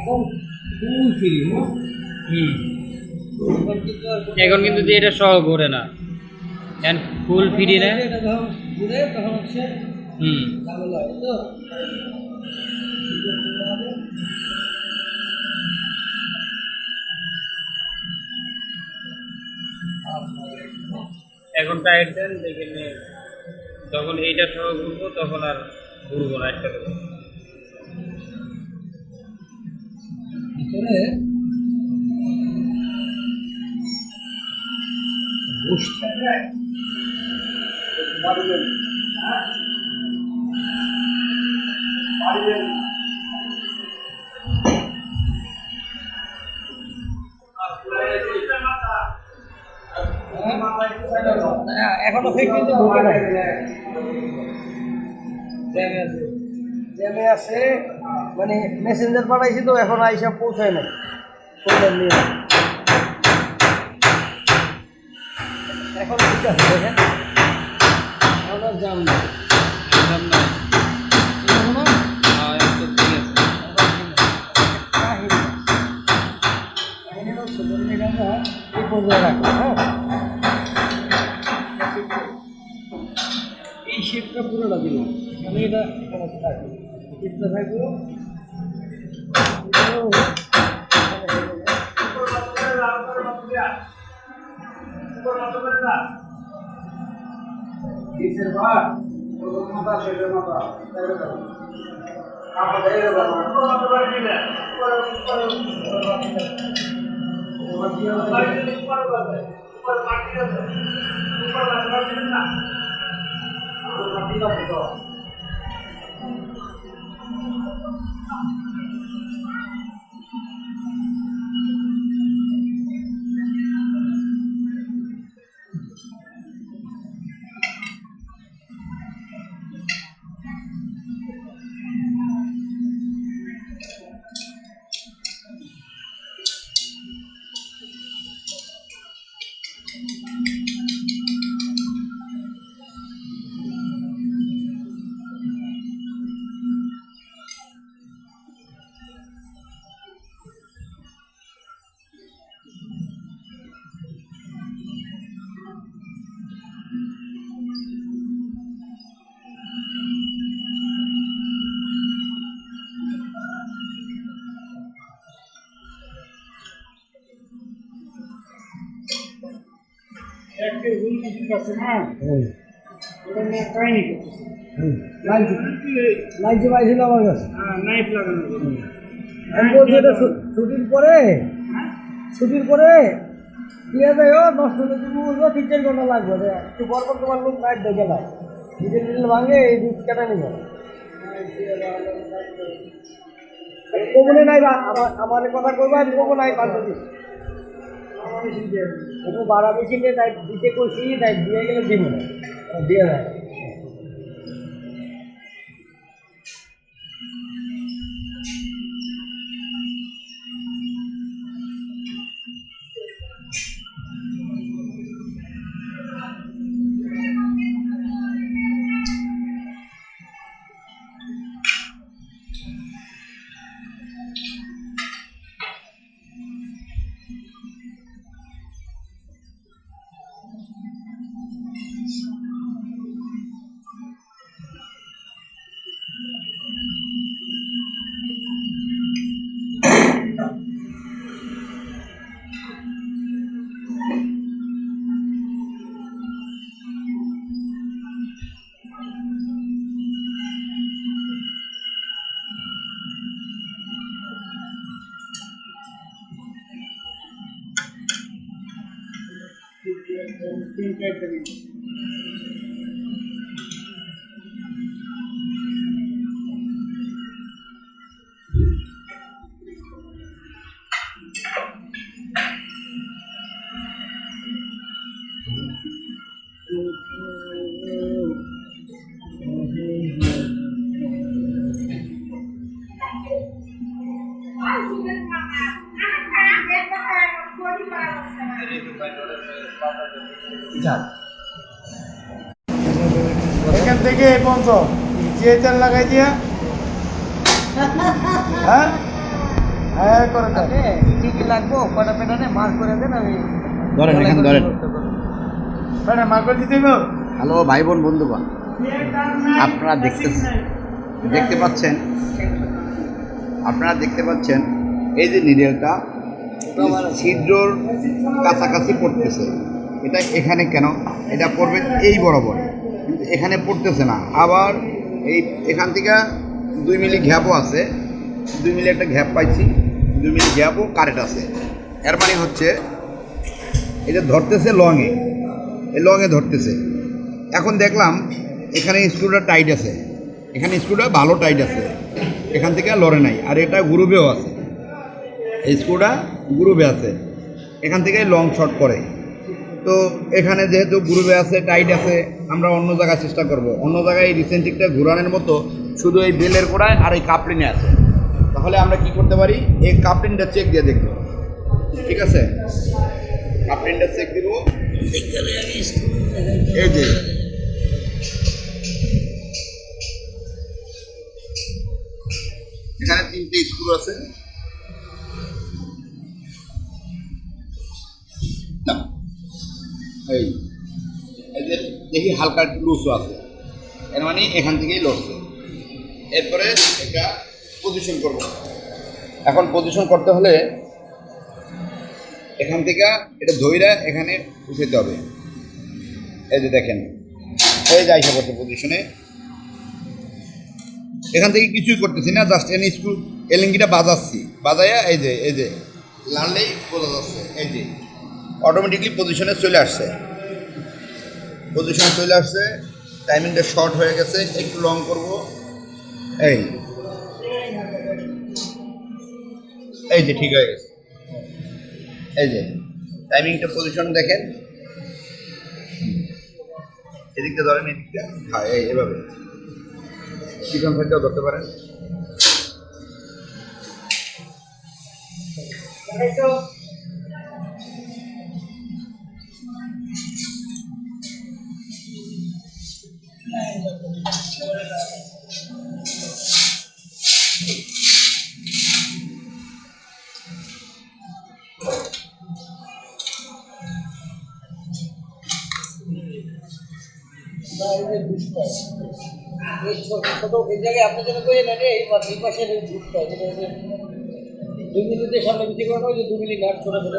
এখন full free হুম। এখন কিন্তু যে এটা সহ ঘোরে না। এখন ফুল ফ্রি না এটা যখন ঘুরে তখন হচ্ছে হুম। ঝামেলা হয় তো। এখন টাইট দেন দেখে যখন এইটা সহ ঘুরবো তখন আর ঘুরবো না একটা হবে। হ্যাঁ, এখনও ফেক কিন্তু ঢুকে নাই জ্যামে আছে জ্যামে আছে মানে মেসেঞ্জার পাঠাইছি তো এখন আইসা পৌঁছায় নিয়ে। এখন ঠিক আছে দেখেন। এখন আর জাম না। এখনও হ্যাঁ, এই পর্যায়ে রাখব হ্যাঁ? আমি এটা Thank you. রুল না ওটা নিয়ে কাহিনি করতেছে। লাইট পাইছিল আমার কাছে। হ্যাঁ লাগানো আমি বলছি এটা ছুটির পরে? ছুটির পরে? দিয়ে দেয় ও নষ্ট হলে তুমি বলব তিন চার ঘণ্টা লাগবে। একটু পর পর তোমার লোক লাইট দেখে না ডিজেল ডিজেল ভাঙে এই দুধ কেটে নিবে কমনে নাই বা আমার আমার কথা কইবা আমি কমন নাই পাল্টে আমি বাড়া বেশি নিয়ে তাই দিতে কইছি তাই দিয়ে গেলে দিব না। দিয়ে দেয়। তিন যে তেল লাগাই দিয়া। হ্যাঁ? হ্যাঁ করে দেন। কি কি লাগবো? কটা পেটানে মার্ক করে দেন আমি। ধরেন, এখানে ধরেন। পেটা মার্ক করে দিতে হ্যালো ভাই বোন বন্ধুগণ। আপনারা দেখতে দেখতে পাচ্ছেন? আপনারা দেখতে পাচ্ছেন? এই যে নিডেলটা ছিদ্রর কাছাকাছি পড়তেছে। এটা এখানে কেন? এটা পড়বে এই বরাবর। এখানে পড়তেছে না। আবার এই এখান থেকে দুই মিলি ঘ্যাপও আছে। দুই মিলি একটা ঘ্যাপ পাইছি। দুই মিলি ঘ্যাপও কারেন্ট আছে। এর মানে হচ্ছে এটা ধরতেছে লংয়ে এই লংয়ে ধরতেছে। এখন দেখলাম এখানে স্ক্রুটা টাইট আছে। এখানে স্ক্রুটা ভালো টাইট আছে। এখান থেকে লড়ে নাই। আর এটা গ্রুপেও আছে। এই স্ক্রুটা গ্রুপে আছে। এখান থেকে লং শর্ট করে। তো এখানে যেহেতু গ্রুপে আছে টাইট আছে আমরা অন্য জায়গায় চেষ্টা করব। অন্য জায়গায় এই রিসেন্টিকটা ঘুরানোর মতো শুধু এই বেলের গোড়ায় আর এই কাপলিনে আছে। তাহলে আমরা কি করতে পারি? এই কাপলিনটা চেক দিয়ে দেখব। ঠিক আছে? কাপলিনটা চেক দিব। এই যে। এখানে তিনটে স্ক্রু আছে। এই। দেখি হালকা একটু লুজও আছে। এর মানে এখান থেকেই লড়ছে। এরপরে এটা পজিশন করব। এখন পজিশন করতে হলে এখান থেকে এটা ধৈরা এখানে উঠাইতে হবে। এই যে দেখেন এই যে আইসা পজিশনে এখান থেকে কিছুই করতেছি না জাস্ট এনে স্ক্রু, এলিঙ্গিটা বাজাচ্ছি। বাজাইয়া এই যে এই যে, লাললেই বোঝা যাচ্ছে, এই যে অটোমেটিকলি পজিশনে চলে আসছে। পজিশনে চলে আসছে। টাইমিংটা শর্ট হয়ে গেছে, একটু লং করব। এই। এই যে, ঠিক হয়ে গেছে। এই যে টাইমিংটা পজিশন দেখেন। এদিকটা ধরেন, এদিকটা। হ্যাঁ এই, এভাবে। চিকন সাইডটাও ধরতে পারেন। ছোট এই জায়গায় আপনি যেন করে নেন এই এই পাশে ঢুকতে হয় দুই মিনিটে সামনে বিক্রি করা হয় যে দু মিনিট নাট ছোট ছোট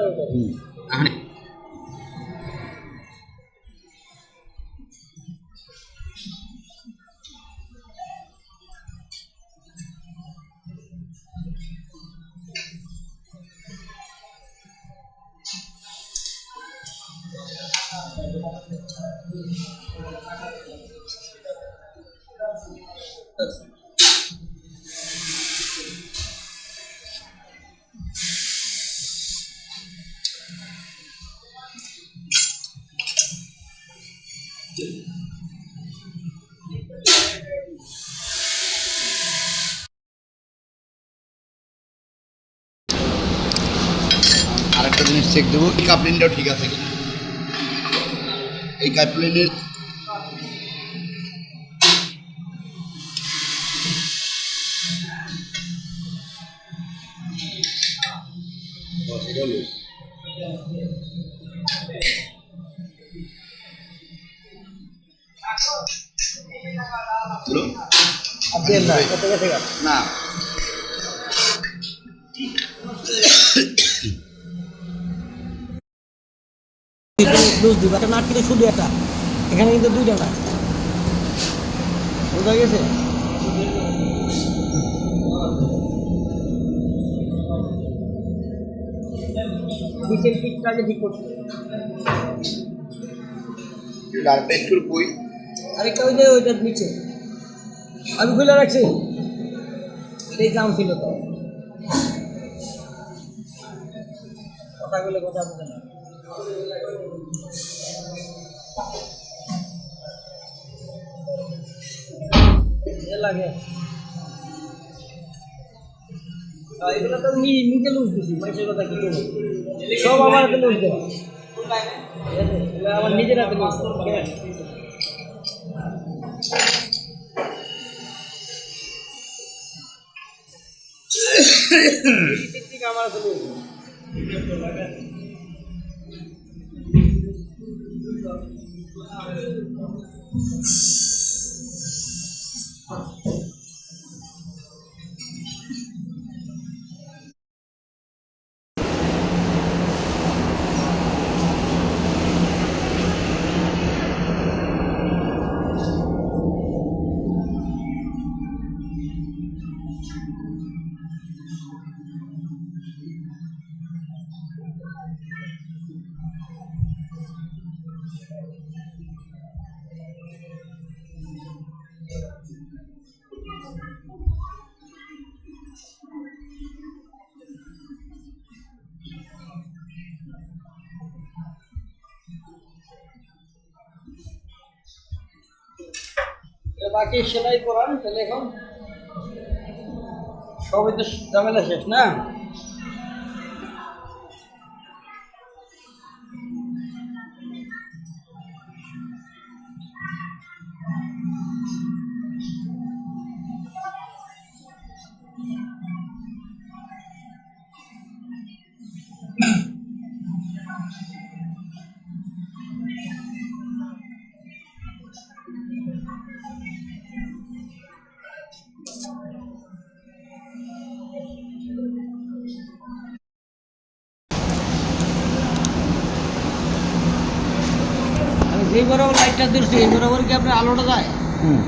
আরেকটা জিনিস চেক দেবো এই কাপলিনটাও ঠিক আছে এই কাপলিনের আর না? না শুধু একটা এখানে কিন্তু দুইটা নাট বোঝা গেছে ঠিক। আরেকটা স্কুল বই। আরেকটা ওই যে ওইটার নিচে। আমি খুলে রাখছি। এটাই জাম ছিল তো। কথা বলে কথা বুঝে না। লাগে। এগুলো তো নি- নিজে লুজ দিছি মানুষের কথা কি সব আমার হাতে লুজ দেওয়া আমার নিজের হাতে ক্যামেরা চলে বাকি সেলাই করান তাহলে এখন সবই তো ঝামেলা শেষ না? যেই বরাবর লাইটটা দিচ্ছি এই বরাবর কি আপনার আলোটা যায়? হুম।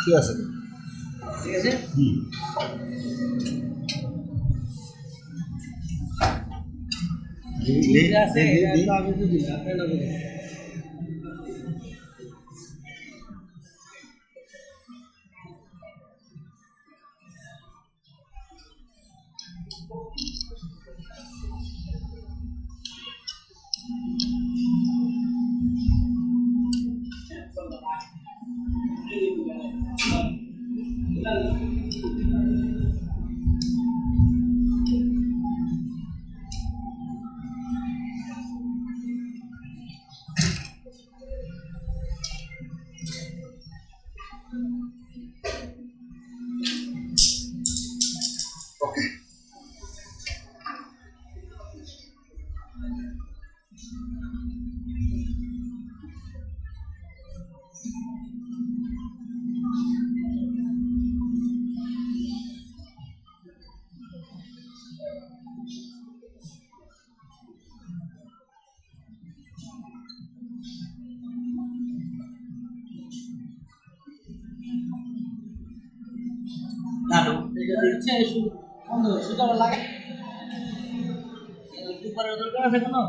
ঠিক আছে ঠিক আছে হুম ঠিক আছে না এটা দিচ্ছে বন্ধ সুতরাং লাগে দুপুরের দরকার আছে কোনো?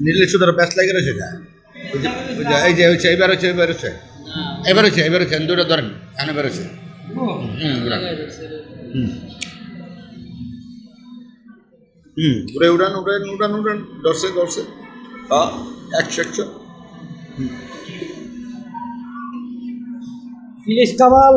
নীলের সুতরাং প্যাঁচ লাগে রয়েছে যা এই যে হচ্ছে এবার হচ্ছে এবার হচ্ছে এবার হচ্ছে এবার হচ্ছে দুটো ধরেন এখানে বের হচ্ছে হুম হুম। হুম। উড়ে উড়ান উড়ান উড়ান উড়ান দর্শে দর্শে। হ্যাঁ একশো একশো। ফিলিস কামাল।